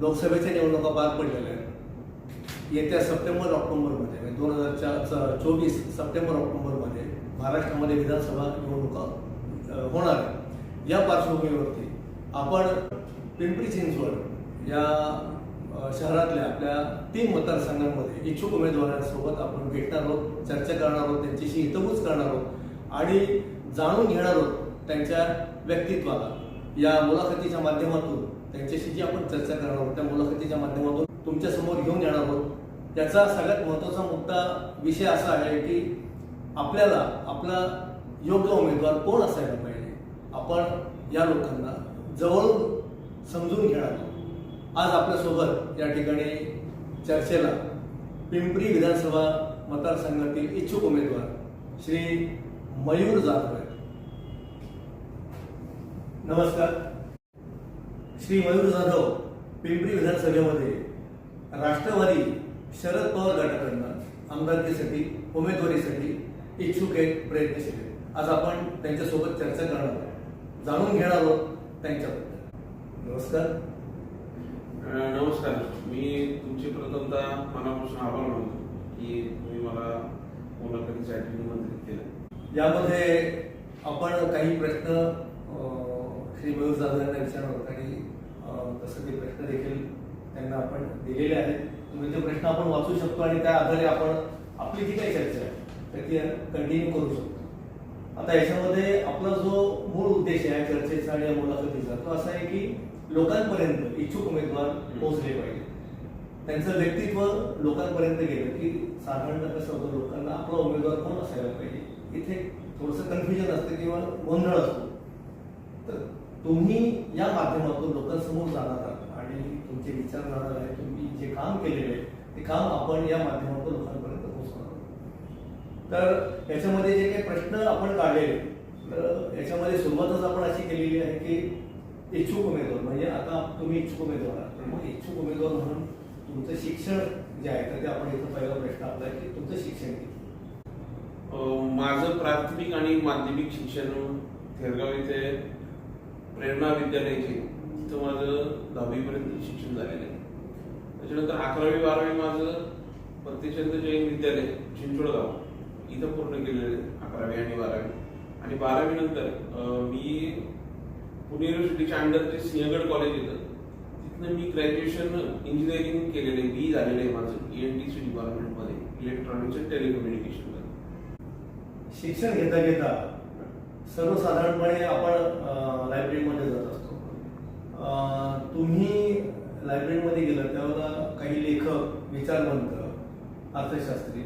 लोकसभेच्या निवडणुका पार पडलेल्या आहेत. येत्या सप्टेंबर ऑक्टोबरमध्ये म्हणजे दोन हजार चोवीस सप्टेंबर ऑक्टोबरमध्ये महाराष्ट्रामध्ये विधानसभा निवडणुका होणार आहे या पार्श्वभूमीवरती आपण पिंपरी चिंचवड या शहरातल्या आपल्या तीन मतदारसंघांमध्ये इच्छुक उमेदवारांसोबत आपण भेटणार आहोत चर्चा करणार आहोत त्यांच्याशी हितगुज करणार आहोत आणि जाणून घेणार आहोत त्यांच्या व्यक्तित्वाला. या मुलाखतीच्या माध्यमातून त्यांच्याशी जी आपण चर्चा करणार आहोत त्या मुलाखतीच्या माध्यमातून तुमच्यासमोर घेऊन येणार आहोत. त्याचा सगळ्यात महत्त्वाचा मुद्दा विषय असा आहे की आपल्याला आपला योग्य उमेदवार कोण असायला पाहिजे? आपण या लोकांना जवळून समजून घेणार आहोत. आज आपल्यासोबत या ठिकाणी चर्चेला पिंपरी विधानसभा मतदारसंघातील इच्छुक उमेदवार श्री मयूर जाधव आहेत. नमस्कार. श्री मयूर जाधव पिंपरी विधानसभेमध्ये राष्ट्रवादी शरद पवार गटाकडनं आमदारकीसाठी उमेदवारीसाठी इच्छुक आहेत प्रयत्नशील आहेत. आज आपण त्यांच्यासोबत चर्चा करणार आहोत. जाणून घेणार आहोत त्यांच्याबद्दल. नमस्कार. नमस्कार. मी तुमचे प्रथमतः मनापासून आभार मानतो की तुम्ही मला मुलाखतीसाठी निमंत्रित केलं. यामध्ये आपण काही प्रश्न श्री मयूर जाधव यांना विचारणार आहोत आणि अं, तसं ते प्रश्न देखील त्यांना आपण दिलेले आहेत. तुम्ही ते प्रश्न आपण वाचू शकतो आणि त्या आधारे आपण आपली जी काही चर्चा आहे तर ती कंटिन्यू करू शकतो. आता याच्यामध्ये आपला जो मूळ उद्देश आहे चर्चेचा आणि या मुलाखतीचा तो असा आहे की लोकांपर्यंत इच्छुक उमेदवार पोहोचले पाहिजे. त्यांचं व्यक्तित्व लोकांपर्यंत गेलं की साधारण कसं होतं लोकांना आपला उमेदवार कोण असायला पाहिजे? इथे थोडंसं कन्फ्युजन असतं किंवा गोंधळ असतो. तर तुम्ही या माध्यमातून लोकांसमोर जाणार आहात आणि तुमचे विचार जाणार आहे तुम्ही जे काम केलेले आहे ते काम आपण या माध्यमातून लोकांपर्यंत पोहोचणार तर याच्यामध्ये जे काही प्रश्न आपण काढलेले तर याच्यामध्ये सुरुवातच आपण अशी केलेली आहे की इच्छुक उमेदवार म्हणजे आता तुम्ही इच्छुक उमेदवार आहात. तर मग इच्छुक उमेदवार म्हणून तुमचं शिक्षण जे आहे तर ते आपण इथं पहिला प्रश्न आपला आहे की तुमचं शिक्षण किती? माझं प्राथमिक आणि माध्यमिक शिक्षण थेरगाव इथे प्रेरणा विद्यालयाचे तिथं माझं दहावीपर्यंत शिक्षण झालेलं आहे. त्याच्यानंतर अकरावी बारावी माझं पत्तेचंद जैन विद्यालय चिंचोडगाव इथं पूर्ण केलेलं आहे अकरावी आणि बारावी. आणि बारावी नंतर मी पुणे युनिव्हर्सिटीच्या अंडरचे सिंहगड कॉलेज येतं. तिथनं मी ग्रॅज्युएशन इंजिनिअरिंग केलेलं आहे बी झालेलं आहे माझं ई एन टी सी डिपार्टमेंटमध्ये इलेक्ट्रॉनिक्स अँड टेलिकम्युनिकेशनमध्ये शिक्षण घेता घेता सर्वसाधारणपणे आपण लायब्ररीमध्ये जात असतो. तुम्ही लायब्ररीमध्ये गेलं त्यावेळेला काही लेखक विचारवंत अर्थशास्त्री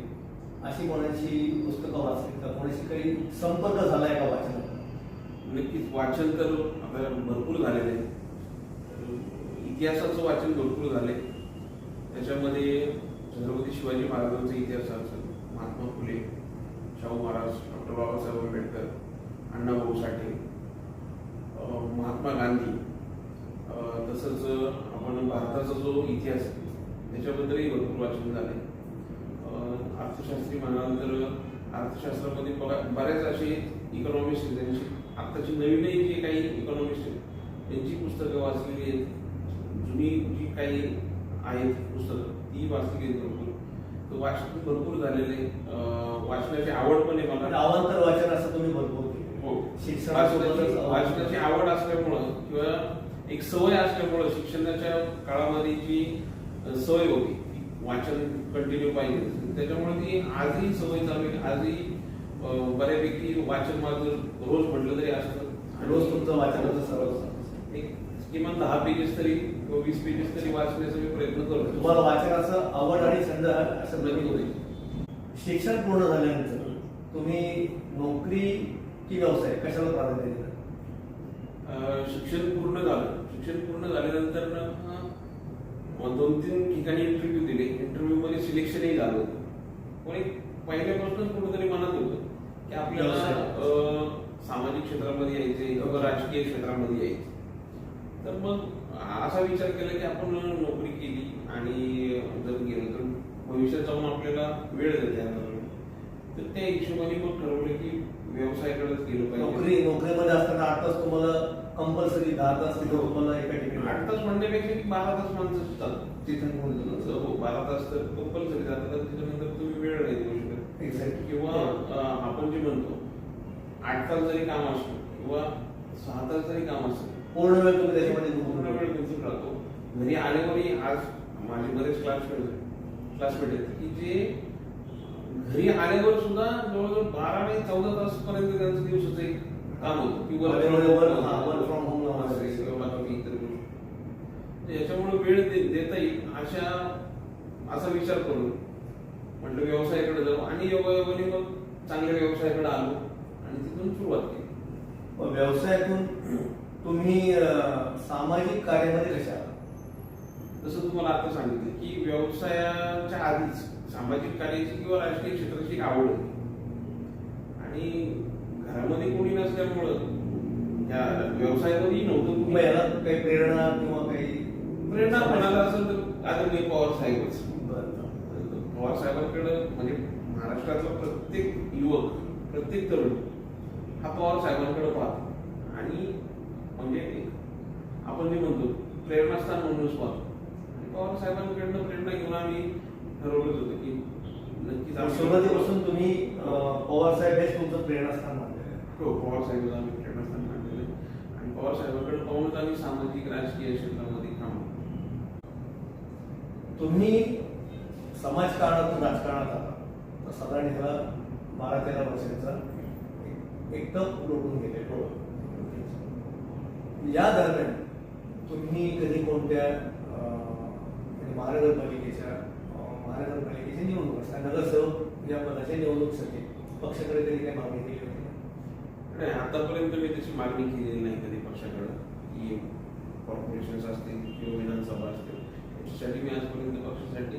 अशी कोणाची पुस्तकं वाचली का? कोणाशी काही संपर्क आहे का वाचन? नक्कीच. वाचन तर आपल्याला भरपूर झालेलं आहे. इतिहासाचं वाचन भरपूर झालंय. त्याच्यामध्ये छत्रपती शिवाजी महाराजांचा इतिहास महात्मा फुले शाहू महाराज डॉक्टर बाबासाहेब आंबेडकर अण्णाभाऊ साठे महात्मा गांधी. तसंच आपण भारताचा जो इतिहास त्याच्याबद्दलही भरपूर वाचन झाले. अर्थशास्त्री म्हणाल तर अर्थशास्त्रामध्ये बघा बऱ्याच असे इकॉनॉमिस्ट आहेत त्यांची आत्ताची नवीनही जे काही इकॉनॉमिस्ट आहेत त्यांची पुस्तकं वाचलेली आहेत. जुनी जी काही आहेत पुस्तकं ती वाचलेली आहेत भरपूर. तर वाचन भरपूर झालेले वाचनाची आवड पण आहे मला. अवांतर वाचन असं तुम्ही भरपूर हो. वाचनाची आवड असल्यामुळं किंवा एक सवय असल्यामुळं शिक्षणाच्या काळामध्ये जी सवय होती वाचन कंटिन्यू पाहिजे. त्याच्यामुळे ती आजही सवय चालू आहे. आजही बऱ्यापैकी वाचन माझं रोज म्हटलं तरी असतं. रोज तुमचं वाचनाचं सर्व एक किमान दहा पेजेस तरी वीस पेजेस तरी वाचण्याचा मी प्रयत्न करतो. तुम्हाला वाचनाचं आवड आणि छंद असं नक्की होईल. शिक्षण पूर्ण झाल्यानंतर तुम्ही नोकरी की व्यवसाय? कशाला प्राधान्य दिलं? शिक्षण पूर्ण झालं. शिक्षण पूर्ण झाल्यानंतर दोन तीन ठिकाणी इंटरव्ह्यू दिले. इंटरव्ह्यू मध्ये सिलेक्शनही झालं होतं. पण एक पहिल्यापासूनच कुठेतरी मनात होतं की आपल्याला सामाजिक क्षेत्रामध्ये यायचे किंवा राजकीय क्षेत्रामध्ये यायचे तर मग असा विचार केला की आपण नोकरी केली आणि जर गेलो तर भविष्यात जाऊन आपल्याला वेळ देते तर त्या हिशोबाने मग ठरवलं की व्यवसायाकडेच गेलं पाहिजे. नोकरी नोकरीमध्ये असताना आठ तास तुम्हाला कंपल्सरी दहा तास तिथं तुम्हाला एका ठिकाणी आठ तास म्हणण्यापेक्षा की बारा तास माणसं सुद्धा तिथं बोलतो हो बारा तास तर कंपल्सरी जातात आणि त्याच्यानंतर तुम्ही वेळ नाही देऊ शकत. एक्झॅक्ट किंवा आपण जे म्हणतो आठ तास जरी काम असतो किंवा सहा तास जरी काम असतं पूर्ण वेळ तुम्ही त्याच्यामध्ये पूर्ण वेळ गुंतून राहतो. घरी आल्यावरही आज माझे बरेच क्लासमेट क्लासमेट आहेत की जे घरी आल्यावर सुद्धा जवळजवळ बारा आणि चौदा तास पर्यंत त्यांचं दिवसाचं एक काम होतं की गोष्टी. तर याच्यामुळे वेळ देता येईल अशा असा विचार करून म्हटलं व्यवसायाकडे जाऊ आणि योगायोगाने मग चांगल्या व्यवसायाकडे आलो आणि तिथून सुरुवात केली व्यवसायातून तुम्ही सामाजिक कार्यामध्ये कशा? जसं तुम्हाला आता सांगितलं की व्यवसायाच्या आधीच सामाजिक कार्याची किंवा राजकीय क्षेत्राची आवड. होती आणि घरामध्ये कोणी नसल्यामुळं या व्यवसायातही नव्हतं कोणी. याला काही प्रेरणा किंवा काही प्रेरणा म्हणाला असेल तर आदरणीय पवार साहेबच. पवार साहेबांकडं म्हणजे महाराष्ट्रातला प्रत्येक युवक प्रत्येक तरुण हा पवार साहेबांकडे पाहतो. आणि म्हणजे आपण जे म्हणतो प्रेरणास्थान म्हणूनच पाहतो. पवार साहेबांकडनं प्रेरणा घेऊन आम्ही ठरवलंच होतं की नक्कीच सुरुवातीपासून तुम्ही पवार साहेब हेच तुमचं प्रेरणास्थान मानलेलं. हो पवार साहेबांना आम्ही प्रेरणास्थान मानलेलं. आणि पवार साहेबांकडे पाहूनच आम्ही सामाजिक राजकीय क्षेत्रामध्ये काम तुम्ही समाजकारणातून राजकारणात आला तर साधारण ह्याला बारा तेरा वर्षाचा एक- एक तप लोटून गेले डोळं. या दरम्यान तुम्ही कधी कोणत्या म्हणजे महानगरपालिकेच्या निवडणूक असता नगरसेवक या पदाच्या निवडणुकीसाठी पक्षाकडे कधी काही मागणी केली होती नाही आतापर्यंत मी त्याची मागणी केलेली नाही कधी पक्षाकडे. की कॉर्पोरेशन असतील किंवा विधानसभा असतील याच्यासाठी मी आजपर्यंत पक्षासाठी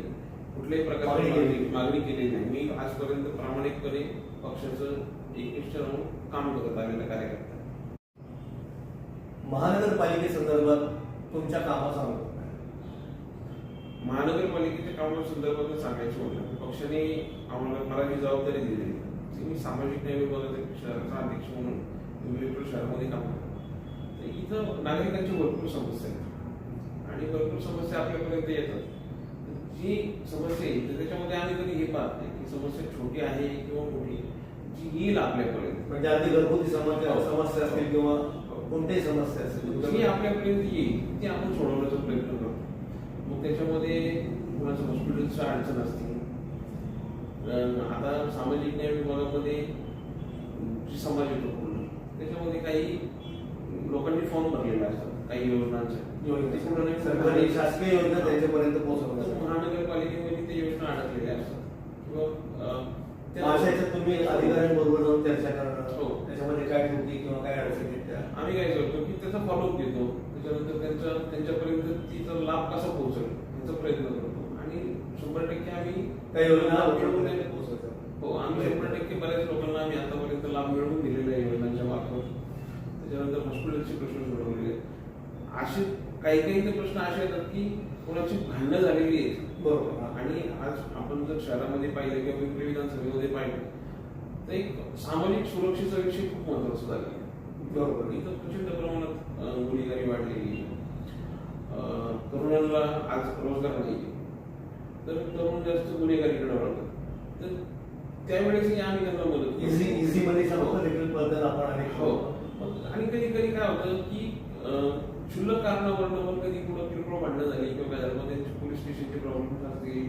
कुठल्याही मागणी प्रकारची केली. मागणी मागणी केलेली नाही. मी आजपर्यंत प्रामाणिकपणे पक्षाचं एकनिष्ठ राहून काम करत आलेला कार्यकर्ता. महानगरपालिकेसंदर्भात तुमच्या कामाचा महानगरपालिकेच्या कामासंदर्भात सांगायचं म्हटलं तर पक्षाने आम्हाला मला जी जबाबदारी दिली ती मी सामाजिक न्याय विभागाचा शहराचा अध्यक्ष म्हणून पिंपरी शहरामध्ये काम करतो. तर इथं नागरिकांची भरपूर समस्या आहेत. आणि भरपूर समस्या आपल्यापर्यंत येतात. जी समस्या येईल तर त्याच्यामध्ये आम्ही कधी हे पाहत नाही की समस्या छोटी आहे किंवा मोठी. जी येईल आपल्यापर्यंत. म्हणजे अगदी घरगुती समस्या हो. समस्या असतील किंवा कोणत्याही समस्या असतील. जी आपल्यापर्यंत येईल ती आपण सोडवण्याचा प्रयत्न करतो. मग त्याच्यामध्ये कुणाचं हॉस्पिटलचं अडचण असते. आता सामाजिक न्याय विभागामध्ये जी समाज येतो पूर्ण त्याच्यामध्ये काही लोकांनी फॉर्म भरलेला असतात काही योजनांच्या सरकारी शासकीय योजना त्यांच्यापर्यंत पोहोचवण्यासाठी महानगरपालिकेमध्ये ते योजना अडकलेल्या असतात. किंवा तुम्ही अधिकाऱ्यांबरोबर जाऊन चर्चा हो. करणं त्याच्यामध्ये काय त्रुटी किंवा काय अडचणी आम्ही काय करतो की त्याचा फॉलोअप घेतो त्याच्यानंतर त्यांच्या त्यांच्यापर्यंत तिचा लाभ कसा पोहोचेल याचा प्रयत्न करतो आणि शंभर टक्के आम्ही त्या योजना. पोहोचवतात. हो आम्ही शंभर टक्के बऱ्याच लोकांना आम्ही आतापर्यंत लाभ मिळवून दिलेला आहे योजनांच्या मार्फत त्याच्यानंतर हॉस्पिटलचे प्रश्न सोडवलेले आहेत. असे काही काही ते प्रश्न असे येतात की कोणाची भांडणं झालेली आहेत बरोबर. आणि आज आपण जर शहरामध्ये पाहिलं किंवा पिंपरी विधानसभेमध्ये पाहिलं तर एक सामाजिक सुरक्षेचा विषय खूप महत्त्वाचा झालेला आहे बरोबर इथं प्रचंड प्रमाणात गुन्हेगारी वाढलेली. तरुणांना आज रोजगार नाही तर तरुण जास्त गुन्हेगारीकडे वळतात. तर त्यावेळेस आम्ही त्यांना मदत. इझी इझी मध्ये आपण हो. आणि कधी कधी काय होतं की क्षुल्लक कारणावरनं पण कधी कुठं किरकोळ भांडणं झाली किंवा काय पोलीस स्टेशनचे प्रॉब्लेम असतील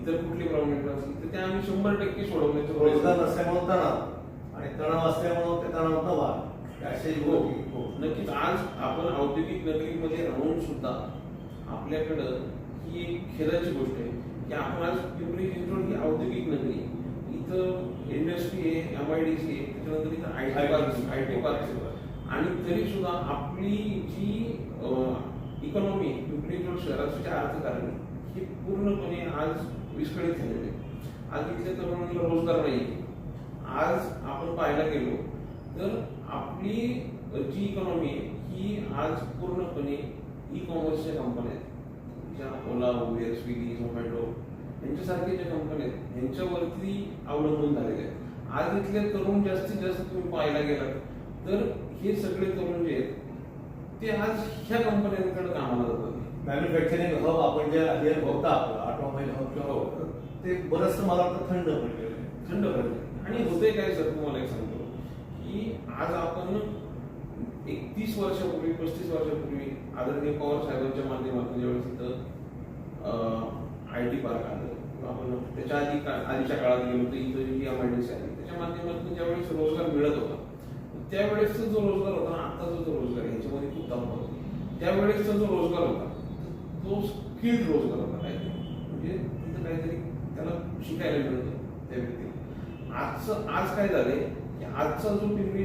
इतर कुठले प्रॉब्लेम असतील तर ते आम्ही शंभर टक्के सोडवण्याचा रोजगार नसल्यामुळे तणाव. आणि तणाव असल्यामुळे ते तणावात वाढ. असे हो नक्कीच आज आपण औद्योगिक नगरीमध्ये राहून सुद्धा आपल्याकडं ही एक खेदाची गोष्ट आहे की आपण आज पिंपरी चिंचवड ही औद्योगिक नगरी. इथं इंडस्ट्री आहे एम आय डी सी आहे त्याच्यानंतर इथं I T park I T park. आणि तरी सुद्धा आपली जी इकॉनॉमी पिंपरी चिंचवड शहराचं जे अर्थकारण हे पूर्णपणे आज विस्कळीत झालेलं आहे आज इथल्या तरुणांना रोजगार नाही. आज आपण पाहायला गेलो तर आपली जी इकॉनॉमी आहे ही आज पूर्णपणे ई कॉमर्सच्या कंपन्या आहेत. ज्या ओला उबेर स्विगी झोमॅटो यांच्यासारख्या ज्या कंपन्या आहेत यांच्यावरती अवलंबून झालेले आहेत. आज इथले तरुण जास्तीत जास्त तुम्ही पाहायला गेलात तर हे सगळे तरुण जे आहेत ते आज ह्या कंपन्यांकडे कामाला जातात. मॅन्युफॅक्चरिंग हब आपण जे आधी होता आपला ऑटोमोबाईल हब किंवा हो. ते बरंचसं मला वाटतं थंड पडलेलं आहे. थंड पडते आणि होते काय सर तुम्हाला एक सांगतो की आज आपण एक तीस वर्षापूर्वी पस्तीस वर्षापूर्वी आदरणीय पवार साहेबांच्या माध्यमातून ज्यावेळेस इथं आय टी पार्क आलं किंवा आपण त्याच्या आधी आधीच्या काळात गेलो तर इथं जी एम आय डी सी आली त्याच्या माध्यमातून ज्यावेळेस रोजगार मिळत होता त्यावेळेसचा जो रोजगार होता ना आत्ताचा जो रोजगार आहे ह्याच्यामध्ये खूप तफावत होता. त्यावेळेसचा जो रोजगार होता तो स्किल्ड रोजगार होता काहीतरी. म्हणजे तिथं काहीतरी त्याला शिकायला मिळतं त्या व्यक्तीला. आजचं आज काय झालंय आजचा जो पिंपरी.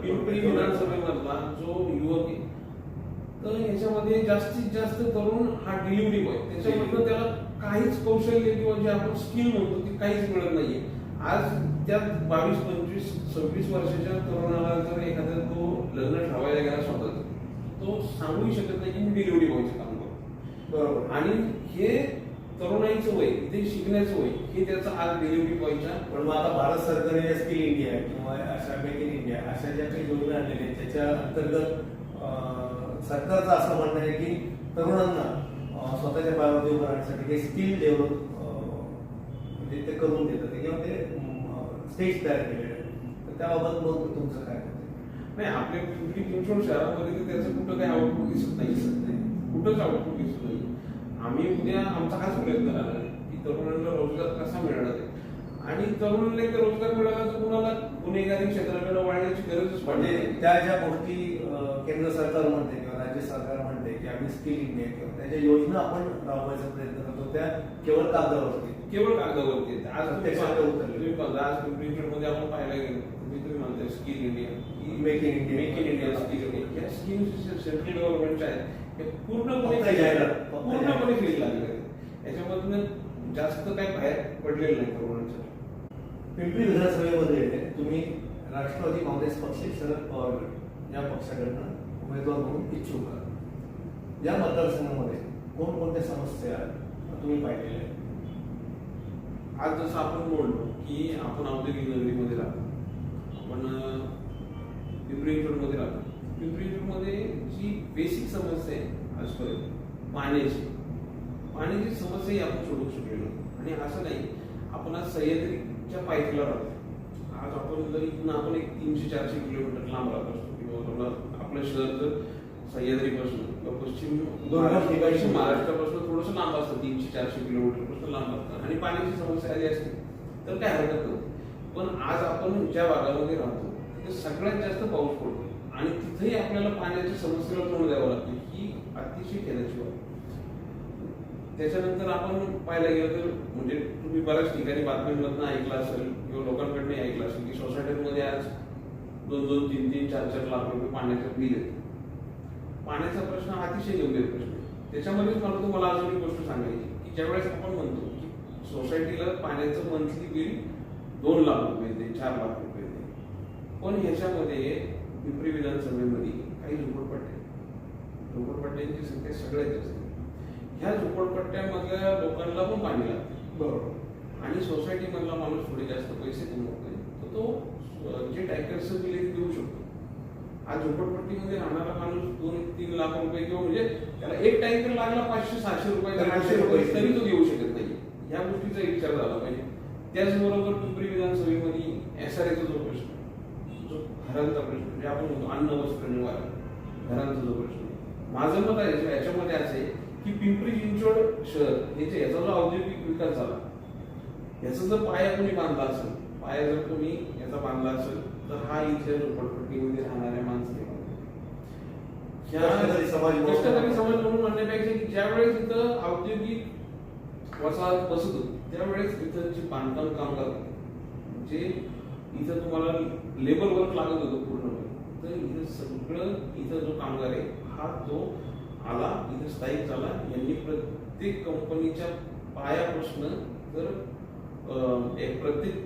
पिंपरी विधानसभेमधला जो युवक आहे तर याच्यामध्ये जास्तीत जास्त तरुण हा डिलिव्हरी बॉय त्याच्यामधनं त्याला काहीच कौशल्य किंवा जे आपण स्किल म्हणतो ते काहीच मिळत नाहीये. आज त्या बावीस पंचवीस सव्वीस वर्षाच्या तरुणाला जर एखादा तो लग्न ठरवायला गेला स्वतःच तो सांगूही शकत नाही की मी डिलिव्हरी बॉयचं काम करतो बरोबर. आणि हे तरुणाईचं वय इथे शिकण्याचं वय हे त्याचं आज डिलिव्हरी बॉयच्या पण मग आता भारत सरकारने स्किल इंडिया किंवा अशा मेक इन इंडिया अशा ज्या काही योजना आणलेल्या आहेत त्याच्या अंतर्गत सरकारचं असं म्हणणं आहे की तरुणांना स्वतःच्या पायावरती उभं राहण्यासाठी काही स्किल डेव्हलप म्हणजे ते करून देतात. किंवा ते स्टेज तयार केलेले आहे तर त्याबाबत मग तुमचं काय? नाही आपल्या पिंपरी चिंचवड शहरामध्ये त्याचं कुठं काही आउटपुट दिसत नाही दिसत नाही. कुठंच आउटपुट दिसत नाही. आम्ही उद्या आमचा हाच प्रयत्न राहणार आहे की तरुणांना रोजगार कसा मिळणार आहे. आणि तरुणांना एकदा रोजगार मिळाला तर कुणाला गुन्हेगारी क्षेत्राकडे वळण्याची गरजच म्हणजे त्या ज्या गोष्टी केंद्र सरकार म्हणते किंवा राज्य सरकार म्हणते की आम्ही स्किल इंडिया किंवा त्याच्या योजना आपण राबवायचा प्रयत्न करतो त्या केवळ कागदावरती. केवळ कागदावरती. आज तुम्ही आज चिंचवडमध्ये आपण पाहायला गेलो तुम्ही तुम्ही म्हणताय skill India. Make in India. Make in India skill India. या सेंट्रल गव्हर्नमेंटच्या आहेत. हे पूर्णपणे जाहिरात, पूर्णपणे फेल लागले. याच्यामधून जास्त काय बाहेर पडलेलं नाही तरुणांचं पिंपरी विधानसभेमध्ये तुम्ही राष्ट्रवादी काँग्रेस पक्ष शरद पवार या पक्षाकडनं उमेदवार म्हणून इच्छुक आहात. या मतदारसंघामध्ये कोणकोणत्या समस्या तुम्ही पाहिलेल्या आहेत? आज जसं आपण बोललो की आपण औद्योगिक नगरीमध्ये राहतो. आपण पिंपरी चिंचवडमध्ये राहतो. पिंपरी जी बेसिक समस्या आहे आजपर्यंत पाण्याची. पाण्याची समस्याही आपण सोडवू शकलेलो नाही. आणि असं नाही आपण आज सह्याद्रीच्या पायथ्याला राहतो. आज आपण जर इथून आपण एक तीनशे चारशे किलोमीटर लांब राहत असतो किंवा आपलं शहर जर सह्याद्रीपासून किंवा पश्चिम महाराष्ट्रापासून थोडंसं लांब असतं तीनशे चारशे किलोमीटरपासून लांब असतं. आणि पाण्याची समस्या आधी असते तर काय हरकत नव्हती. पण आज आपण ज्या भागामध्ये राहतो ते सगळ्यात जास्त पाऊस पडतो. आणि तिथेही आपल्याला पाण्याच्या समस्येला तोंड द्यावं लागतं ही अतिशय खेदाची बाब. त्याच्यानंतर आपण पाहायला गेलं तर म्हणजे तुम्ही बऱ्याच ठिकाणी बातम्यांमधनं ऐकलं असेल किंवा लोकांकडनं ऐकलं असेल की सोसायटीमध्ये आज दोन दोन तीन तीन चार चार लाख रुपये पाण्याचं बिल येतं. पाण्याचा प्रश्न अतिशय गंभीर प्रश्न आहे. त्याच्यामध्येच मला तुम्हाला अजून एक गोष्ट सांगायची की ज्यावेळेस आपण म्हणतो की सोसायटीला पाण्याचं मंथली बिल दोन लाख रुपये येते चार लाख रुपये येते. पण ह्याच्यामध्ये पिंपरी विधानसभेमध्ये काही झोपडपट्ट्या. आहेत. झोपडपट्ट्यांची संख्या सगळ्यात जास्त. ह्या झोपडपट्ट्यामधल्या लोकांना पण पाणी लागते. बरोबर. आणि सोसायटी मधला माणूस थोडे जास्त पैसे कमवतोय तर तो जे टँकरचं बिल ते देऊ शकतो. आज झोपडपट्टीमध्ये राहणारा माणूस दोन तीन लाख रुपये किंवा म्हणजे त्याला एक टँकर लागला पाचशे सहाशे रुपये तरी आठशे रुपये. तरी तो देऊ शकत नाही. या गोष्टीचा विचार झाला पाहिजे. त्याचबरोबर पिंपरी विधानसभेमध्ये एस आर एचा जो प्रश्न जो घरांचा प्रश्न म्हणजे आपण म्हणतो अन्न वस्त्र निवारण घरांचा जो प्रश्न. माझं मत आहे याच्या- याच्यामध्ये असं की पिंपरी चिंचवड शहर याच्या याचा जो औद्योगिक विकास झाला याचा जर पाया कोणी बांधला असेल पाया जर कोणी याचा बांधला असेल तर हा इथल्या झोपडपट्टीमध्ये राहणाऱ्या बांधला. कष्टकरी समाज म्हणून- म्हणण्यापेक्षा की ज्यावेळेस इथं औद्योगिक वसाहत बसत त्यावेळेस इथं जे बांधकाम कामगार जे इथं तुम्हाला लेबर वर्क लागत होतं पूर्णपणे तर इथं सगळं इथं जो कामगार आहे हा जो आला इथं स्थायिक झाला यांनी प्रत्येक कंपनीच्या पायापासून तर एक प्रत्येक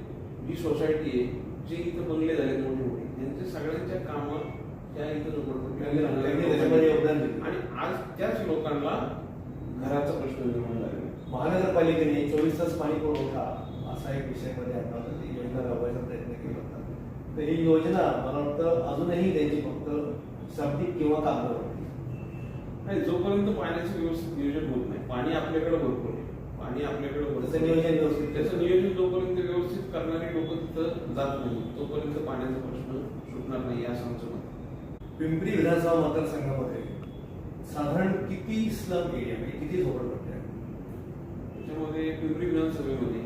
जी सोसायटी आहे जे इथं बंगले झाले मोठे मोठे त्यांच्या सगळ्यांच्या कामं त्या इथं योगदान. आणि आज त्याच लोकांना घराचा प्रश्न निर्माण आहे. महानगरपालिकेने चोवीस तास पाणी पुरवठा असा एक विषयमध्ये आणला होता ती योजना राबवायचा तर ही योजना मला वाटतं अजूनही त्यांची फक्त शाब्दिक किंवा कागदावरती नाही जोपर्यंत पाण्याचं व्यवस्थित नियोजन होत नाही पाणी आपल्याकडे भरपूर आहे पाणी आपल्याकडे भरपूर. नियोजन व्यवस्थित त्याचं नियोजन जोपर्यंत व्यवस्थित करणारे लोक तिथं जात नाही तोपर्यंत पाण्याचा प्रश्न सुटणार नाही असं आमचं मत. पिंपरी विधानसभा मतदारसंघामध्ये साधारण किती स्लम एरिया म्हणजे किती झोपडपट्ट्या? त्याच्यामध्ये पिंपरी विधानसभेमध्ये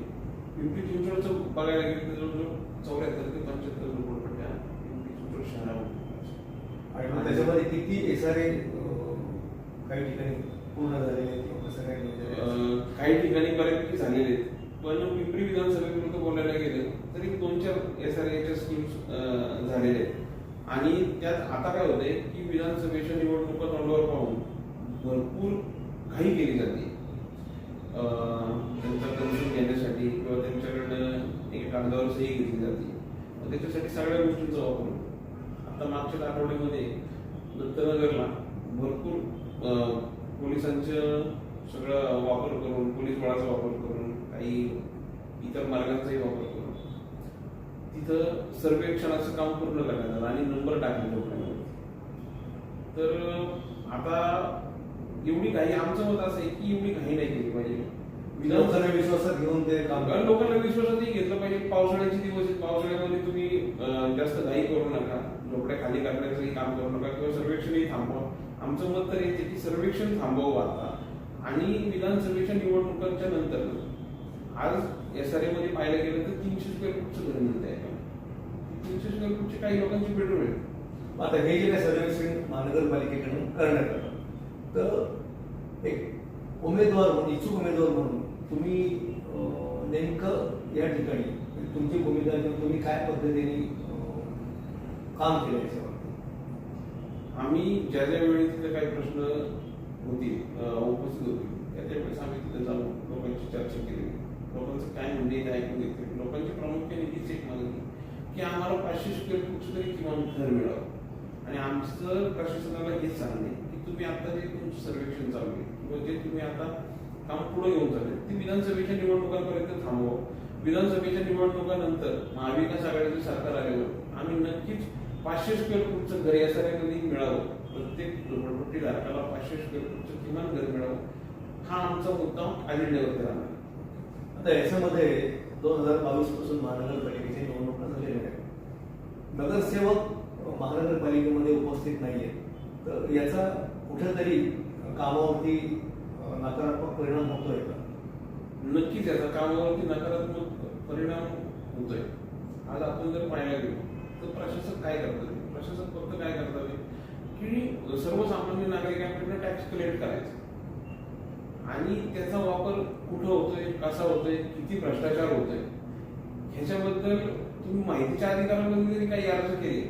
पिंपरी चिंचवडचं बघायला गेलं तर जवळजवळ चौऱ्याहत्तर ते पंच्याहत्तर पिंपरी चिंचवड शहरामध्ये आणि मग त्याच्यामध्ये किती एसआरए काही ठिकाणी पूर्ण झालेले आहेत किंवा कसं काय नियोजन आहे? अं, काही ठिकाणी बऱ्यापैकी झालेले आहेत. पण पिंपरी विधानसभेपुरतं बोलायला गेलं तरी दोन चार एस आर एच्या स्कीम्स झालेल्या आहेत. आणि त्यात आता काय होतंय की विधानसभेच्या निवडणुका तोंडावर पाहून भरपूर त्याच्यासाठी सगळ्या गोष्टींचा वापर. होतो आता मागच्या आठवड्यामध्ये दत्तनगरला भरपूर पोलिसांचं सगळं वापर करून पोलीस बळाचा वापर करून काही इतर मार्गांचाही वापर करून तिथं सर्वेक्षणाचं काम पूर्ण करण्यात आलं आणि नंबर टाकले लोकांना. तर आता एवढी घाई आमचं मत असं आहे की एवढी घाई नाही केली पाहिजे. लोकांना विश्वासात घेऊन ते काम कारण लोकांना विश्वासातही घेतलं पाहिजे. पावसाळ्याचे दिवस आहेत. पावसाळ्यामध्ये तुम्ही जास्त घाई करू नका. झोपड्या खाली करण्याचंही काम करू नका किंवा सर्वेक्षणही थांबवा. आमचं मत तर येते की सर्वेक्षण थांबवावं आता. आणि विधानसभेच्या निवडणुकांच्या नंतर. आज एस आरमध्ये पाहायला गेलं तर तीनशे स्क्वेअर फूटचं घर मिळत आहे तीनशे स्क्वेअर फूटचे काही लोकांची बेडरूम आहेत आता हे जे काही सर्वेक्षण महानगरपालिकेकडून करण्यात आलं तर एक उमेदवार म्हणून इच्छुक उमेदवार म्हणून तुम्ही नेमकं या ठिकाणी म्हणजे तुमची भूमिका किंवा तुम्ही काय पद्धतीने काम केलं याच्यावर आम्ही ज्या ज्या वेळी तिथे काही प्रश्न होती उपस्थित होतील त्या त्या वेळेस आम्ही तिथे जाऊन लोकांची चर्चा केली. लोकांचं काय म्हणणे काय ते ऐकून घेतले. लोकांची प्रामुख्याने हीच एक मागणी की आम्हाला पाचशे स्क्वेअर फूटचं तरी किमान घर मिळावं. आणि आमचं प्रशासनाला हेच सांगणे की तुम्ही आता जे तुमचं सर्वेक्षण चालू आहे किंवा जे तुम्ही आता काम पुढे घेऊन चालले. ते विधानसभेच्या निवडणुकांपर्यंत थांबवा. विधानसभेच्या निवडणुकानंतर महाविकास आघाडीचं सरकार आल्यावर आम्ही नक्कीच पाचशे स्क्वेअर फूटचं घर यासाठी मिळावं. प्रत्येक झोपडपट्टी धारकाला पाचशे स्क्वेअर फूटचं किमान घर मिळावं. हा आमचा मुद्दा अजेंड्यावरती राहणार. आता याच्यामध्ये दोन हजार बावीसपासून महानगरपालिकेची निवडणुका झालेल्या आहेत नगरसेवक महानगरपालिकेमध्ये उपस्थित नाहीये. तर याचा कुठेतरी कामावरती नकारात्मक परिणाम होतोय का? नक्कीच याचा कामावरती नकारात्मक परिणाम होतोय. आज आपण जर पाहायला गेलो तर प्रशासक काय करतात? प्रशासक फक्त काय करतात? की सर्वसामान्य नागरिकांकडून टॅक्स कलेक्ट करायचा. आणि त्याचा वापर कुठं होतोय कसा होतोय किती भ्रष्टाचार होतोय ह्याच्याबद्दल तुम्ही माहितीच्या अधिकारामध्ये जरी काही अर्ज केले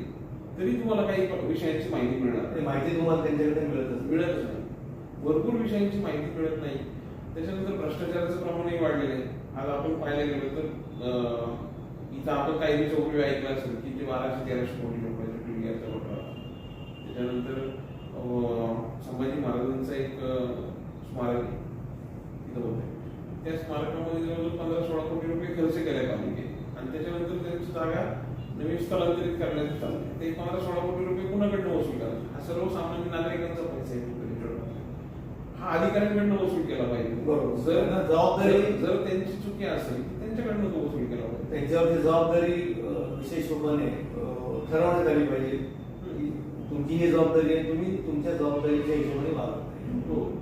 तरी तुम्हाला काही विषयांची माहिती मिळणार. माहिती तुम्हाला त्यांच्याकडे मिळतच नाही. मिळतच नाही. भरपूर विषयांची माहिती मिळत नाही. त्याच्यानंतर भ्रष्टाचाराचं प्रमाणही वाढलेलं आहे. आज आपण पाहायला गेलो तर इथं आपण काही चौकडी ऐकलं असेल की ते बाराशे तेराशे कोटी रुपयाचा टीव्हीचा घोटाळा त्याच्यानंतर संभाजी महाराजांचा एक स्मारक आहे. तिथं होतं. त्या स्मारकामध्ये जवळजवळ पंधरा सोळा कोटी रुपये खर्च केले पाहिजे आणि त्याच्यानंतर त्यांची जागा नवीन स्थलांतरित करण्यात चालले ते पंधरा सोळा कोटी रुपये पुन्हा वसूल करायचे हा सर्वसामान्य नागरिकांचा पैसा आहे कुठेतरी ठेवला. हा अधिकाऱ्यांकडनं वसूल केला पाहिजे. बरोबर. जर त्यांना जबाबदारी- जर- त्यांची चुकी असेल तर त्यांच्याकडनं तो वसूल केला पाहिजे. त्यांच्यावरती जबाबदारी अं, विशेष रूपाने अं, ठरवण्यात आली पाहिजे. की तुमची ही जबाबदारी आहे तुम्ही तुमच्या जबाबदारीच्या हिशोबाने वागा हो.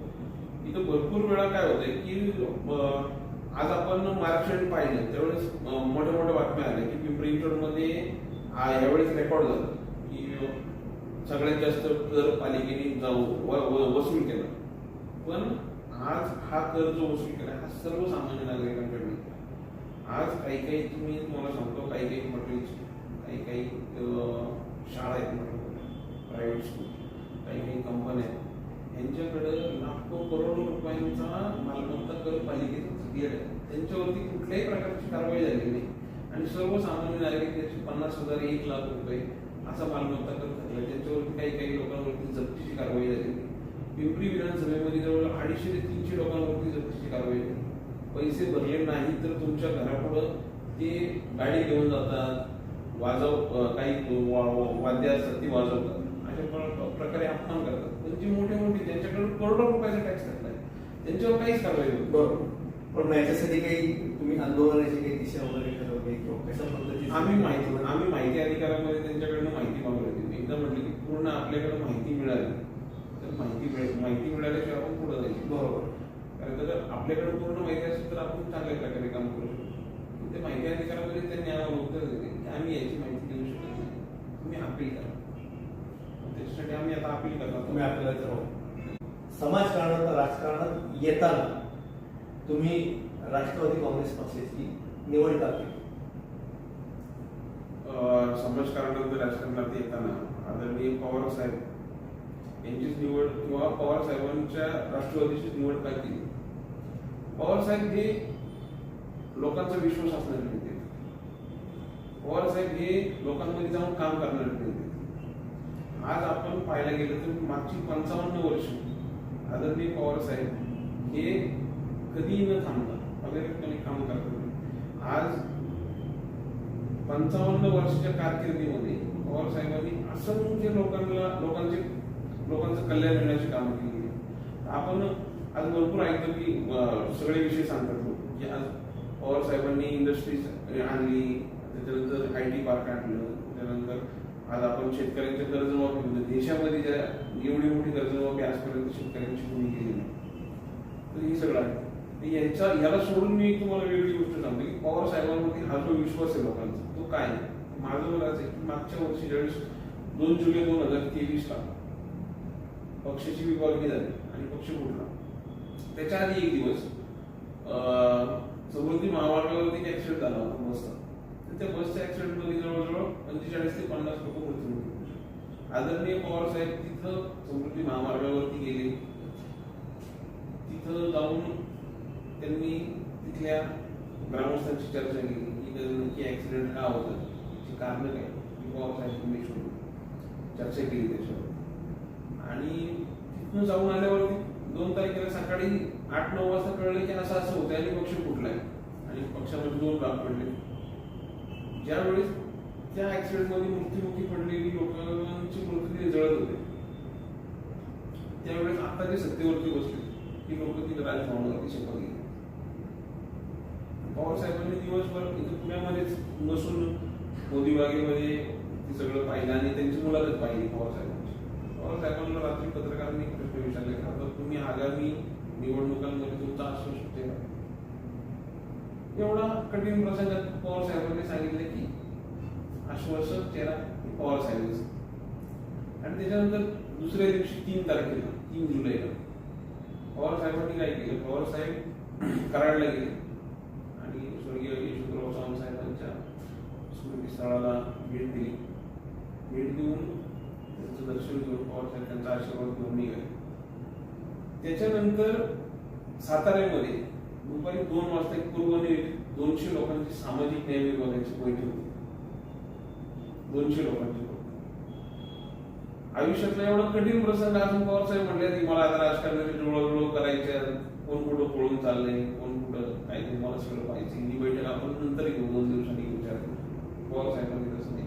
इथं भरपूर वेळा काय होतंय की अं, आज आपण मार्कशीट पाहिजे त्यावेळेस अं, मोठ्या मोठ्या बातम्या आल्या की पिंपरी मध्ये यावेळेस रेकॉर्ड झालं की सगळ्यात जास्त कर पालिकेने जाऊ व- व- वसूल केला. पण आज हा कर जो वसूल केला हा सर्वसामान्य नागरिकांकडे आज काही काही तुम्ही तुम्हाला सांगतो काही काही हॉटेल्स काही काही शाळा आहेत म्हटलं प्रायव्हेट स्कूल काही काही कंपन्या आहेत. यांच्याकडे लाखो करोडो रुपयांचा मालमत्ता कर पालिकेचा आहे. त्यांच्यावरती कुठल्याही प्रकारची कारवाई झालेली नाही. आणि सर्वसामान्य नागरिक त्याचे पन्नास हजार एक लाख रुपये असा मालमत्ता कर थकला त्यांच्यावरती काही काही लोकांवरती जप्तीची कारवाई झाली पिंपरी विधानसभेमध्ये जवळ अडीचशे ते तीनशे लोकांवरती जप्तीची कारवाई झाली पैसे भरले नाही तर तुमच्या घरापुढं ते गाडी घेऊन जातात वाजव काही वाद्य असतात ती वाजवतात. अशा प्र- प्रकारे अपमान करतात. पण जी मोठे मोठे ज्यांच्याकडे करोडो रुपयाचा टॅक्स टाकलाय त्यांच्यावर काहीच कारवाई होत. बरोबर पण याच्यासाठी काही तुम्ही आंदोलनाची काही दिशा वगैरे ठरवली किंवा कशा आम्ही माहिती आम्ही माहिती अधिकारामध्ये त्यांच्याकडनं माहिती मागवली होती. एकदा म्हटलं की पूर्ण आपल्याकडे माहिती मिळाली. तर माहिती मिळेल. माहिती मिळाल्याशिवाय आपण पुढे जायचं बरोबर. कारण का जर आपल्याकडे पूर्ण माहिती असेल तर आपण चांगल्या प्रकारे काम करू शकतो. ते माहिती अधिकारामध्ये त्यांनी आम्हाला उत्तर दिले की आम्ही याची माहिती देऊ शकत नाही. तुम्ही अपील करा. त्याच्यासाठी आम्ही आता अपील करणार तुम्ही आपल्याला ठरवा समाजकारणात राजकारणात येताना तुम्ही राष्ट्रवादी काँग्रेस पक्षाची निवड का केली? समाजकारणामध्ये राजकारणात येताना आदरणीय पवार साहेब यांचीच निवड किंवा पवार साहेबांच्या राष्ट्रवादीची निवड काय केली? पवार साहेब हे लोकांचा विश्वास असणारे नेते. पवार साहेब हे लोकांमध्ये जाऊन काम करणारे नेते. आज आपण पाहायला गेलं तर मागची पंचावन्न वर्ष आदरणीय पवार साहेब हे कधीही न थांबता अविरतपणे काम करतात. आज पंचावन्न वर्षाच्या कारकिर्दीमध्ये पवार साहेबांनी असंख्य लोकांना लोकांचे लोकांचं कल्याण मिळण्याची कामं केली आपण आज भरपूर ऐकतो की सगळे विषय सांगतात लोक. की आज पवार साहेबांनी इंडस्ट्रीज आणली त्याच्यानंतर आय टी पार्क आणलं त्यानंतर आज आपण शेतकऱ्यांच्या कर्जमाफी म्हणजे देशामध्ये ज्या एवढी मोठी कर्जमाफी आजपर्यंत शेतकऱ्यांची कोणी केली नाही. तर हे सगळं आहे. तर याच्या याला सोडून मी तुम्हाला वेगळी गोष्ट सांगतो की पवार साहेबांवरती हा जो विश्वास आहे लोकांचा तो काय आहे? माझं मला आहे की मागच्या वर्षी ज्यावेळेस दोन जुलै दोन हजार तेवीसला पक्षाची विभागणी झाली आणि पक्ष फुटला त्याच्या आधी एक दिवस अं, समृद्धी महामार्गावरती एक ऍक्सिडेंट झाला होता बसचा. तर त्या बसच्या ऍक्सिडेंटमध्ये जवळजवळ पंचेचाळीस ते पन्नास लोक मृत्यू आदरणीय पवार साहेब तिथं समृद्धी महामार्गावरती गेले. तिथं जाऊन त्यांनी तिथल्या ग्रामस्थांची चर्चा केली की नक्की ऍक्सिडेंट का होतं त्याची कारण काय? पवार साहेब तुम्ही शोधून चर्चा केली त्याच्यावर. आणि तिथून जाऊन आल्यावरती दोन तारखेला सकाळी आठ नऊ वाजता कळलं की असं असं होतं आणि पक्ष फुटलाय. आणि पक्षामध्ये दोन भाग पडले. ज्यावेळेस त्या ऍक्सिडेंटमध्ये मृत्युमुखी पडलेली लोकांची मृत्यू जळत होते. त्यावेळेस आता जे सत्तेवरती बसले ती लोक तिथे राजभवनावरती शपथ घेतली पवारसाहेबांनी दिवसभर इथे पुण्यामध्येच नसून मोदी बागेमध्ये ते सगळं पाहिलं आणि त्यांची मुलाखत पाहिली पवारसाहेब साहेबांची पवार साहेबांना रात्री पत्रकारांनी एक प्रश्न विचारले का तर तुम्ही आगामी निवडणुकांमध्ये तुमचा असू का? एवढा कठीण प्रसंगात पवार साहेबांनी सांगितले की आश्वासक चेहरा पवार साहेब आणि त्याच्यानंतर दुसऱ्या दिवशी तीन तारखेला तीन जुलैला पवार साहेबांनी काय केलं? पवार साहेब कराडला गेले. आणि स्वर्गीय यशवंतराव चव्हाण साहेबांच्या स्मृतीस्थळाला भेट दिली. भेट देऊन त्यांचं दर्शन घेऊन पवार त्यांचा आशीर्वाद घेऊन निघाले त्याच्यानंतर साताऱ्यामध्ये दुपारी दोन वाजता एक पूर्वनियोजित दोनशे लोकांची सामाजिक न्याय विभागाची बैठक होती. दोनशे लोकांची आयुष्यातला एवढा कठीण प्रसंग अजून पवार साहेब म्हणले की मला आता राजकारणाची जुळवजुळव करायच्या कोण कुठं पळून चाललंय कोण कुठं काही नाही मला सगळं पाहिजे ही बैठक आपण नंतर घेऊ दोन दिवसांनी विचार पवार साहेबांनी तसं नाही.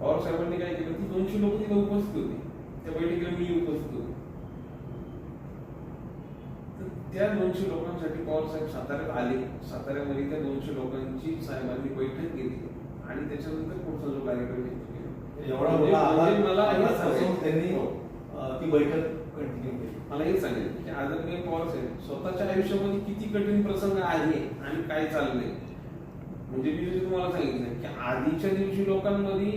पवार साहेबांनी काय केलं? ती दोनशे लोक तिथे उपस्थित होती. त्या बैठकीला मी उपस्थित होतो. त्या दोनशे लोकांसाठी पवार साहेब साताऱ्यात आले. साताऱ्यामध्ये त्या दोनशे लोकांची साहेबांनी बैठक घेतली आणि त्याच्यानंतर पुढचा जो कार्यक्रम तो म्हणजे- म्हणजे मला हे त्यांनी हो. अं, ती बैठक कंटिन्यू केली. मला हे सांगेल की आदरणीय पवार साहेब स्वतःच्या आयुष्यामध्ये किती कठीण प्रसंग आहे आणि काय चाललंय? म्हणजे मी तुम्हाला सांगितलं की आधीच्या दिवशी लोकांमध्ये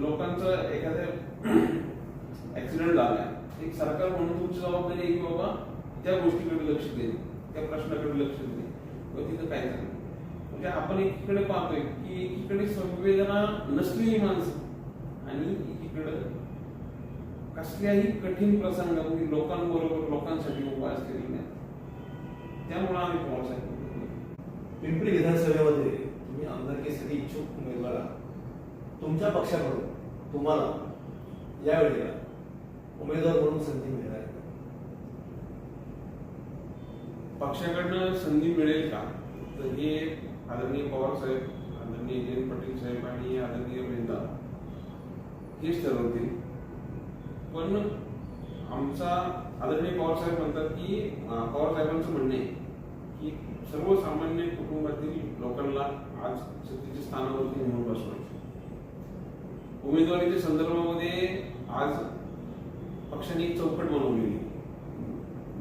लोकांचं एखाद्या ऍक्सिडेंट झालाय. एक सरकार म्हणून तुमची जबाबदारी आहे की बाबा त्या गोष्टीकडे लक्ष देणे त्या प्रश्नाकडे लक्ष देणे व तिथं काय झालं? म्हणजे आपण एकीकडे पाहतोय की एकीकडे संवेदना नसलेली माणसं आणि एकीकडे कसल्याही कठीण प्रसंगामध्ये लोकांबरोबर लोकांसाठी उभा असलेली नाही. त्यामुळे आम्ही पवार साहेब पिंपरी विधानसभेमध्ये तुम्ही आमदारकीसाठी इच्छुक उमेदवार आहात. तुमच्या पक्षाकडून तुम्हाला यावेळेला उमेदवार म्हणून संधी मिळणार आहे. पक्षाकडनं संधी मिळेल का? तर हे आदरणीय पवार साहेब आदरणीय जयंत पाटील साहेब आणि आदरणीय मेंदा हेच ठरवतील पण आमचा आदरणीय पवार साहेब म्हणतात की पवार साहेबांचं म्हणणे की सर्वसामान्य कुटुंबातील लोकांना आज सत्तेच्या स्थानावरती नेऊन बसवायचं. उमेदवारीच्या संदर्भामध्ये आज पक्षाने एक चौकट बनवलेली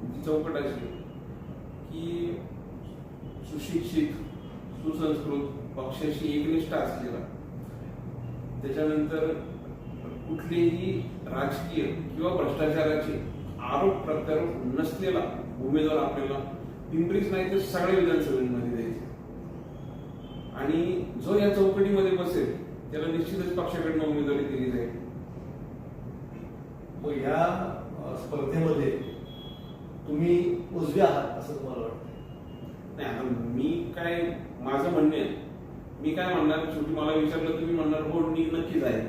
ती चौकट अशी की सुशिक्षित सुसंस्कृत पक्षाशी एकनिष्ठ असलेला त्याच्यानंतर कुठलेही राजकीय किंवा भ्रष्टाचाराचे आरोप प्रत्यारोप नसलेला उमेदवार आपल्याला पिंपरीच नाही तर सगळ्या विधानसभेमध्ये द्यायचे. आणि जो या चौकटीमध्ये बसेल त्याला निश्चितच पक्षाकडनं उमेदवारी दिली जाईल. मग या स्पर्धेमध्ये तुम्ही उजवे आहात असं तुम्हाला वाटतं नाही आता मी काय माझं म्हणणे आहे, मी काय म्हणणार शेवटी मला विचारलं तुम्ही म्हणणार हो मी नक्कीच आहे.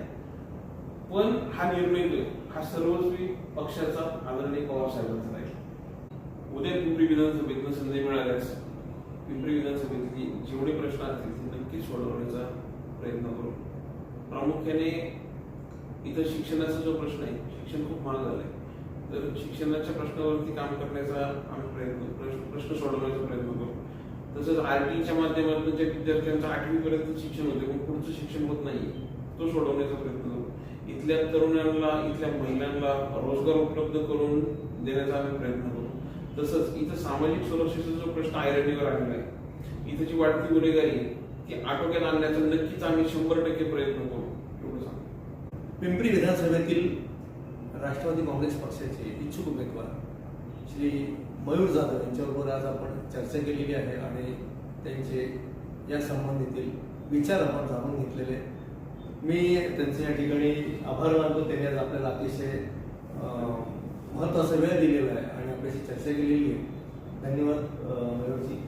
पण हा निर्णय हा सर्वस्वी पक्षाचा आदरणीय पवार साहेबांचा राहील उद्या पिंपरी विधानसभेतनं संधी मिळाल्यास पिंपरी विधानसभेतली जेवढे प्रश्न असतील ते नक्कीच सोडवण्याचा प्रयत्न करू. प्रामुख्याने इथं शिक्षणाचा जो प्रश्न आहे शिक्षण खूप महाग झालंय. तर शिक्षणाच्या प्रश्नावरती काम करण्याचा आम्ही प्रयत्न प्रश्न प्रश्न सोडवण्याचा प्रयत्न करतो तसंच आर टीच्या माध्यमातून ज्या विद्यार्थ्यांचं आठवीपर्यंत शिक्षण होते पण पुढचं शिक्षण होत नाही तो सोडवण्याचा प्रयत्न करतो इथल्या तरुणांना इथल्या महिलांना रोजगार उपलब्ध करून देण्याचा आम्ही प्रयत्न करतो तसंच इथं सामाजिक सुरक्षेचा जो प्रश्न आयरणीवर आलेला आहे इथं जी वाढती गुन्हेगारी ती आटोक्यात आणण्याचा नक्कीच आम्ही शंभर टक्के प्रयत्न करू. पिंपरी विधानसभेतील राष्ट्रवादी काँग्रेस पक्षाचे इच्छुक उमेदवार श्री मयूर जाधव यांच्याबरोबर आज आपण चर्चा केलेली आहे आणि त्यांचे या संबंधीतील विचार आपण जाणून घेतलेले मी त्यांचे या ठिकाणी आभार मानतो. त्यांनी आज आपल्याला अतिशय महत्त्वाचा वेळ दिलेला आहे आणि आपल्याशी चर्चा केलेली आहे. धन्यवाद मयूरजी.